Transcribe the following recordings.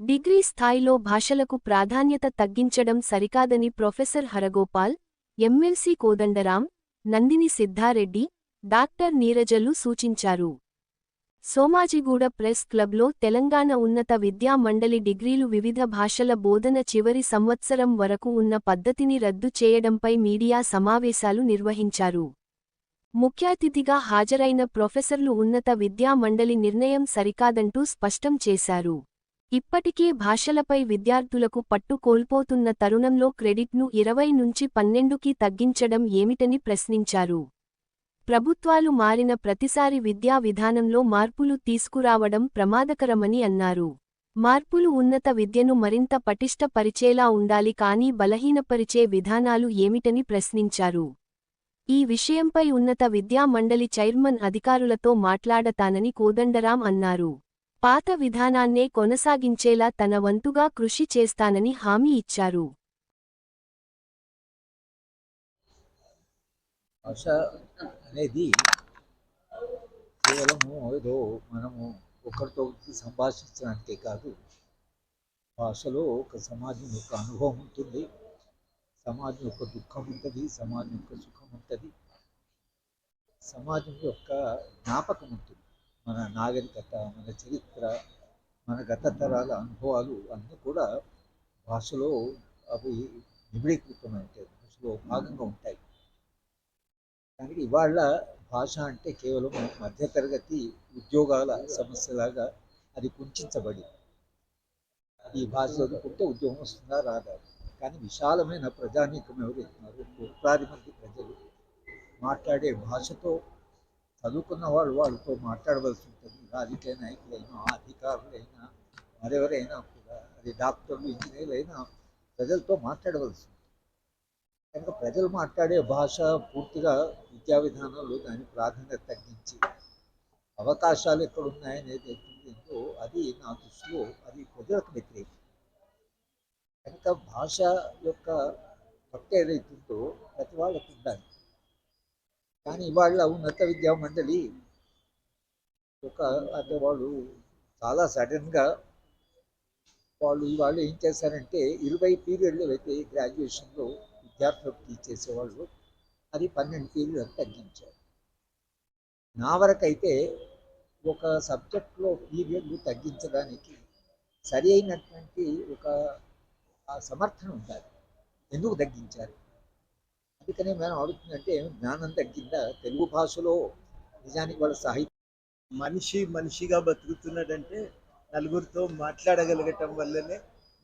Degree స్థాయిలో భాషలకు ప్రాధాన్యత తగ్గించడం సరికాదని professor Haragopal MLC Kodandaram Nandini Siddha Reddy doctor నీరజలు సూచించారు. సోమాజిగూడ ప్రెస్ క్లబ్లో తెలంగాణ ఉన్నత విద్యా మండలి డిగ్రీలు వివిధ భాషల బోధన చివరి సంవత్సరం వరకు ఉన్న పద్ధతిని రద్దు చేయడంపై మీడియా సమావేశాలు నిర్వహించారు. ముఖ్యాతిథిగా హాజరైన ప్రొఫెసర్లు ఉన్నత విద్యా మండలి నిర్ణయం సరికాదంటూ స్పష్టం చేశారు. ఇప్పటికే భాషలపై విద్యార్థులకు పట్టు కోల్పోతున్న తరుణంలో క్రెడిట్ను ఇరవై నుంచి పన్నెండుకి తగ్గించడం ఏమిటని ప్రశ్నించారు. ప్రభుత్వాలు మారిన ప్రతిసారి విద్యా విధానంలో మార్పులు తీసుకురావడం ప్రమాదకరమని అన్నారు. మార్పులు ఉన్నత విద్యను మరింత పటిష్టపరిచేలా ఉండాలి కానీ బలహీనపరిచే విధానాలు ఏమిటని ప్రశ్నించారు. ఈ విషయంపై ఉన్నత విద్యా మండలి చైర్మన్ అధికారులతో మాట్లాడతానని కోదండరాం అన్నారు. పాత విధానాన్నే కొనసాగించేలా తన వంతుగా కృషి చేస్తానని హామీ ఇచ్చారు. భాష అనేది కేవలము ఏదో మనము ఒకరితో సంభాషించడానికే కాదు. భాషలో ఒక సమాజం యొక్క అనుభవం ఉంటుంది. సమాజం యొక్క దుఃఖం ఉంటుంది. సమాజం యొక్క సుఖం ఉంటుంది. సమాజం యొక్క జ్ఞాపకం ఉంటుంది. మన నాగరికత మన చరిత్ర మన గత తరాల అనుభవాలు అన్నీ కూడా భాషలో అవి నిబిడీకృతమై ఉంటాయి భాషలో భాగంగా ఉంటాయి. కానీ ఇవాళ భాష అంటే కేవలం మధ్యతరగతి ఉద్యోగాల సమస్యలాగా అది కుంచబడి ఈ భాష చదువుకుంటే ఉద్యోగం వస్తుందా? రాదా? కానీ విశాలమైన ప్రజానీకం ఎవరైతున్నారు కోట్లాది మంది ప్రజలు మాట్లాడే భాషతో చదువుకున్న వాళ్ళు వాళ్ళతో మాట్లాడవలసి ఉంటుంది. రాజకీయ నాయకులైనా అధికారులైనా మరెవరైనా కూడా అది డాక్టర్లు ఇంజనీర్లు అయినా ప్రజలతో మాట్లాడవలసి ఉంటుంది. కనుక ప్రజలు మాట్లాడే భాష పూర్తిగా విద్యా విధానంలో దాని ప్రాధాన్యత తగ్గించి అవకాశాలు ఎక్కడ ఉన్నాయనేది ఎక్కడుందో అది నా దృష్టిలో అది ప్రజలకు వ్యతిరేకం. కనుక భాష యొక్క పట్టు ఏదైతుందో ప్రతి వాళ్ళకు ఉండాలి. కానీ ఇవాళ ఉన్నత విద్యా మండలి ఒక అంటే వాళ్ళు చాలా సడన్గా వాళ్ళు ఇవాళ ఏం చేశారంటే ఇరవై పీరియడ్లు అయితే గ్రాడ్యుయేషన్లో విద్యార్థులకు తీసేసేవాళ్ళు అది పన్నెండు పీరియడ్ తగ్గించారు. నా వరకైతే ఒక సబ్జెక్ట్లో పీరియడ్లు తగ్గించడానికి సరి అయినటువంటి ఒక సమర్థన ఉండాలి. ఎందుకు తగ్గించారు? అందుకనే మనం అడుగుతుందంటే జ్ఞానం తగ్గిందా తెలుగు భాషలో నిజానికి వాళ్ళ సాహిత్యం మనిషి మనిషిగా బతుకుతున్నాడంటే నలుగురితో మాట్లాడగలగటం వల్లనే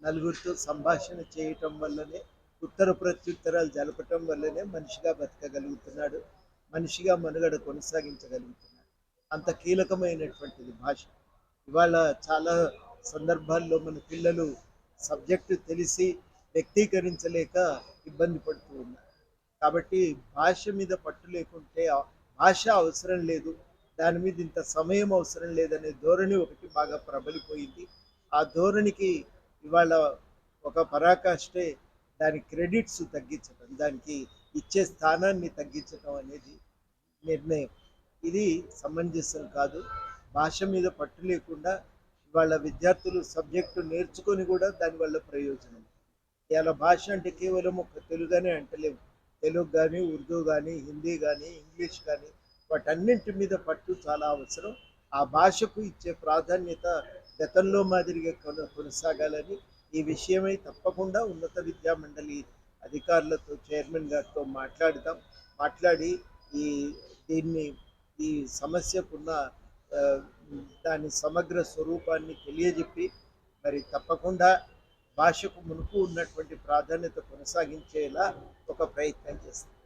నలుగురితో సంభాషణ చేయటం వల్లనే ఉత్తర ప్రత్యుత్తరాలు జరపటం వల్లనే మనిషిగా బతకగలుగుతున్నాడు మనిషిగా మనుగడ కొనసాగించగలుగుతున్నాడు. అంత కీలకమైనటువంటిది భాష. ఇవాళ చాలా సందర్భాల్లో మన పిల్లలు సబ్జెక్టు తెలిసి వ్యక్తీకరించలేక ఇబ్బంది పడుతూ ఉన్నారు. కాబట్టి భాష మీద పట్టు లేకుంటే భాష అవసరం లేదు. దాని మీద ఇంత సమయం అవసరం లేదనే ధోరణి ఒకటి బాగా ప్రబలిపోయింది. ఆ ధోరణికి ఇవాళ ఒక పరాకాష్టే దాని క్రెడిట్స్ తగ్గించడం దానికి ఇచ్చే స్థానాన్ని తగ్గించడం అనేది నిర్ణయం. ఇది సమంజసం కాదు. భాష మీద పట్టు లేకుండా వాళ్ళ విద్యార్థులు సబ్జెక్టు నేర్చుకొని కూడా దానివల్ల ప్రయోజనం. ఇవాళ భాష అంటే కేవలం ఒక తెలుగునే అంటలేము. తెలుగు కానీ ఉర్దూ కానీ హిందీ కానీ ఇంగ్లీష్ కానీ వాటన్నింటి మీద పట్టు చాలా అవసరం. ఆ భాషకు ఇచ్చే ప్రాధాన్యత గతంలో మాదిరిగా కొన కొనసాగాలని ఈ విషయమై తప్పకుండా ఉన్నత విద్యా మండలి అధికారులతో చైర్మన్ గారితో మాట్లాడదాం. మాట్లాడి ఈ దీన్ని ఈ సమస్యకున్న దాని సమగ్ర స్వరూపాన్ని తెలియజెప్పి మరి తప్పకుండా భాషకు మునుపు ఉన్నటువంటి ప్రాధాన్యత కొనసాగించేలా ఒక ప్రయత్నం చేస్తుంది